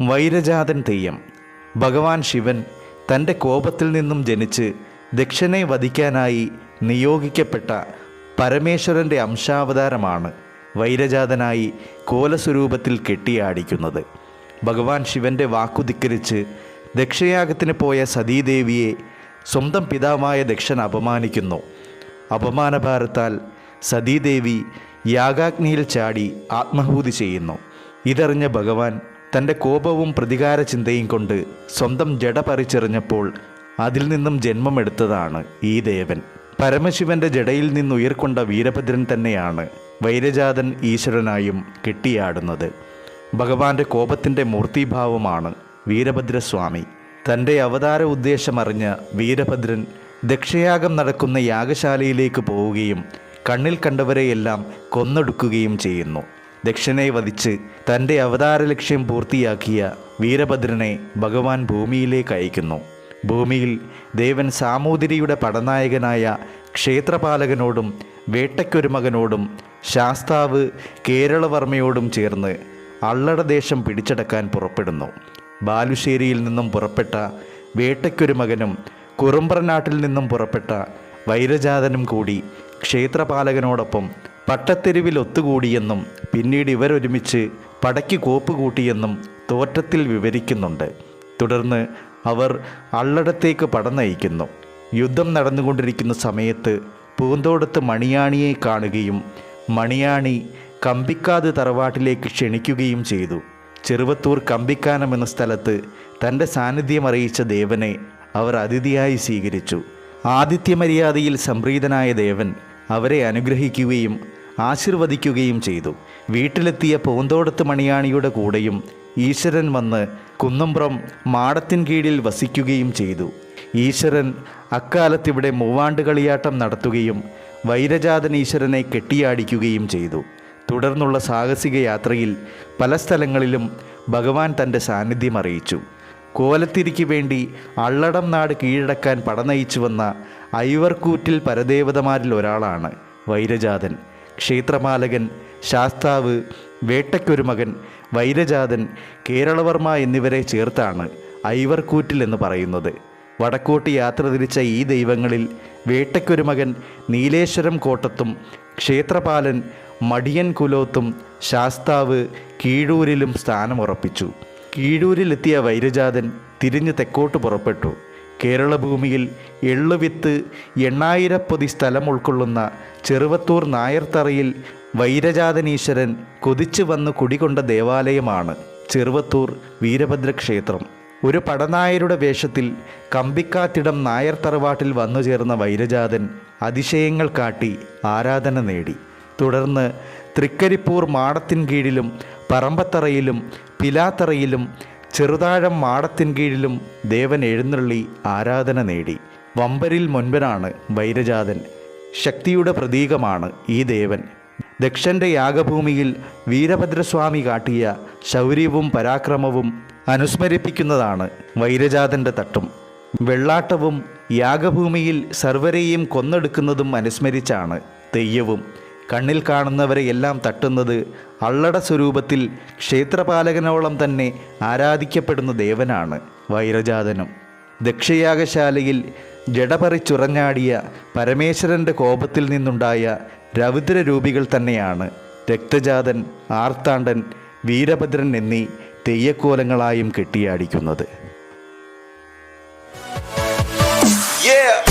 വൈരജാതൻ തെയ്യം. ഭഗവാൻ ശിവൻ തന്റെ കോപത്തിൽ നിന്നും ജനിച്ച് ദക്ഷനെ വധിക്കാനായി നിയോഗിക്കപ്പെട്ട പരമേശ്വരന്റെ അംശാവതാരമാണ് വൈരജാതനായി കോലസ്വരൂപത്തിൽ കെട്ടിയാടിക്കുന്നത്. ഭഗവാൻ ശിവന്റെ വാക്കുധിക്കരിച്ച് ദക്ഷയാഗത്തിന് പോയ സതീദേവിയെ സ്വന്തം പിതാവായ ദക്ഷൻ അപമാനിക്കുന്നു. അപമാനഭാരത്താൽ സതീദേവി യാഗാഗ്നിയിൽ ചാടി ആത്മഹൂതി ചെയ്യുന്നു. ഇതറിഞ്ഞ ഭഗവാൻ തന്റെ കോപവും പ്രതികാര ചിന്തയും കൊണ്ട് സ്വന്തം ജഡ പറിച്ചെറിഞ്ഞപ്പോൾ അതിൽ നിന്നും ജന്മമെടുത്തതാണ് ഈ ദേവൻ. പരമശിവന്റെ ജടയിൽ നിന്ന് ഉയർക്കൊണ്ട വീരഭദ്രൻ തന്നെയാണ് വൈരജാതൻ ഈശ്വരനായും കെട്ടിയാടുന്നത്. ഭഗവാന്റെ കോപത്തിന്റെ മൂർത്തിഭാവമാണ് വീരഭദ്രസ്വാമി. തന്റെ അവതാര ഉദ്ദേശമറിഞ്ഞ വീരഭദ്രൻ ദക്ഷയാഗം നടക്കുന്ന യാഗശാലയിലേക്ക് പോവുകയും കണ്ണിൽ കണ്ടവരെയെല്ലാം കൊന്നൊടുക്കുകയും ചെയ്യുന്നു. ദക്ഷനെ വധിച്ച് തന്റെ അവതാര ലക്ഷ്യം പൂർത്തിയാക്കിയ വീരഭദ്രനെ ഭഗവാൻ ഭൂമിയിലേക്ക് അയക്കുന്നു. ഭൂമിയിൽ ദേവൻ സാമൂതിരിയുടെ പടനായകനായ ക്ഷേത്രപാലകനോടും വേട്ടയ്ക്കൊരു മകനോടും ശാസ്താവ് കേരളവർമ്മയോടും ചേർന്ന് അള്ളടദേശം പിടിച്ചടക്കാൻ പുറപ്പെടുന്നു. ബാലുശ്ശേരിയിൽ നിന്നും പുറപ്പെട്ട വേട്ടയ്ക്കൊരു മകനും കുറുമ്പ്രനാട്ടിൽ നിന്നും പുറപ്പെട്ട വൈരജാതനും കൂടി ക്ഷേത്രപാലകനോടൊപ്പം പട്ടത്തെരുവിൽ ഒത്തുകൂടിയെന്നും പിന്നീട് ഇവരൊരുമിച്ച് പടയ്ക്ക് കോപ്പ് കൂട്ടിയെന്നും തോറ്റത്തിൽ വിവരിക്കുന്നുണ്ട്. തുടർന്ന് അവർ അള്ളടത്തേക്ക് പടനയിക്കുന്നു. യുദ്ധം നടന്നുകൊണ്ടിരിക്കുന്ന സമയത്ത് പൂന്തോടത്ത് മണിയാണിയെ കാണുകയും മണിയാണി കമ്പിക്കാത് തറവാട്ടിലേക്ക് ക്ഷണിക്കുകയും ചെയ്തു. ചെറുവത്തൂർ കമ്പിക്കാനം എന്ന സ്ഥലത്ത് തന്റെ സാന്നിധ്യം അറിയിച്ച ദേവനെ അവർ അതിഥിയായി സ്വീകരിച്ചു. ആതിഥ്യമര്യാദയിൽ സംപ്രീതനായ ദേവൻ അവരെ അനുഗ്രഹിക്കുകയും ആശീർവദിക്കുകയും ചെയ്തു. വീട്ടിലെത്തിയ പൂന്തോടത്ത് മണിയാണിയുടെ കൂടെയും ഈശ്വരൻ വന്ന് കുന്നമ്പ്രം മാടത്തിൻ കീഴിൽ വസിക്കുകയും ചെയ്തു. ഈശ്വരൻ അക്കാലത്തിവിടെ മൂവാണ്ട് കളിയാട്ടം നടത്തുകയും വൈരജാതൻ ഈശ്വരനെ കെട്ടിയാടിക്കുകയും ചെയ്തു. തുടർന്നുള്ള സാഹസിക യാത്രയിൽ പല സ്ഥലങ്ങളിലും ഭഗവാൻ തന്റെ സാന്നിധ്യം അറിയിച്ചു. കോലത്തിരിക്ക് വേണ്ടി അള്ളടം നാട് കീഴടക്കാൻ പടനയിച്ചു വന്ന ഐവർക്കൂറ്റിൽ പരദേവതമാരിൽ ഒരാളാണ് വൈരജാതൻ. ക്ഷേത്രപാലകൻ ശാസ്താവ് വേട്ടയ്ക്കൊരു മകൻ വൈരജാതൻ കേരളവർമ്മ എന്നിവരെ ചേർത്താണ് ഐവർക്കൂറ്റിൽ എന്ന് പറയുന്നത്. വടക്കോട്ട് യാത്ര തിരിച്ച ഈ ദൈവങ്ങളിൽ വേട്ടയ്ക്കൊരു മകൻ നീലേശ്വരം കോട്ടത്തും ക്ഷേത്രപാലൻ മടിയൻ കുലോത്തും ശാസ്താവ് കീഴൂരിലും സ്ഥാനമുറപ്പിച്ചു. കീഴൂരിലെത്തിയ വൈരജാതൻ തിരിഞ്ഞ് തെക്കോട്ട് പുറപ്പെട്ടു. കേരളഭൂമിയിൽ എള്ളുവിത്ത് എണ്ണായിരപ്പൊതി സ്ഥലം ഉൾക്കൊള്ളുന്ന ചെറുവത്തൂർ നായർത്തറയിൽ വൈരജാതനീശ്വരൻ കൊതിച്ചു വന്ന് കുടികൊണ്ട ദേവാലയമാണ് ചെറുവത്തൂർ വീരഭദ്രക്ഷേത്രം. ഒരു പടനായരുടെ വേഷത്തിൽ കമ്പിക്കാത്തിടം നായർ തറവാട്ടിൽ വന്നു ചേർന്ന വൈരജാതൻ അതിശയങ്ങൾ കാട്ടി ആരാധന നേടി. തുടർന്ന് തൃക്കരിപ്പൂർ മാടത്തിൻ കീഴിലും പറമ്പത്തറയിലും പിലാത്തറയിലും ചെറുതാഴം മാടത്തിൻ കീഴിലും ദേവൻ എഴുന്നള്ളി ആരാധന നേടി. വമ്പരിൽ മുൻപനാണ് വൈരജാതൻ. ശക്തിയുടെ പ്രതീകമാണ് ഈ ദേവൻ. ദക്ഷന്റെ യാഗഭൂമിയിൽ വീരഭദ്രസ്വാമി കാട്ടിയ ശൗര്യവും പരാക്രമവും അനുസ്മരിപ്പിക്കുന്നതാണ് വൈരജാതന്റെ തട്ടും. വെള്ളാട്ടവും യാഗഭൂമിയിൽ സർവരെയും കൊന്നെടുക്കുന്നതും അനുസ്മരിച്ചാണ് തെയ്യവും. കണ്ണിൽ കാണുന്നവരെ എല്ലാം തട്ടുന്നത് അള്ളട സ്വരൂപത്തിൽ ക്ഷേത്രപാലകനോളം തന്നെ ആരാധിക്കപ്പെടുന്ന ദേവനാണ് വൈരജാതനും ദക്ഷയാഗശാലയിൽ ജടപറിച്ചുറഞ്ഞാടിയ പരമേശ്വരന്റെ കോപത്തിൽ നിന്നുണ്ടായ രൗദ്രരൂപികൾ തന്നെയാണ് രക്തജാതൻ ആർത്താണ്ടൻ വീരഭദ്രൻ എന്നീ തെയ്യക്കോലങ്ങളായും കെട്ടിയാടിക്കുന്നത് Yeah.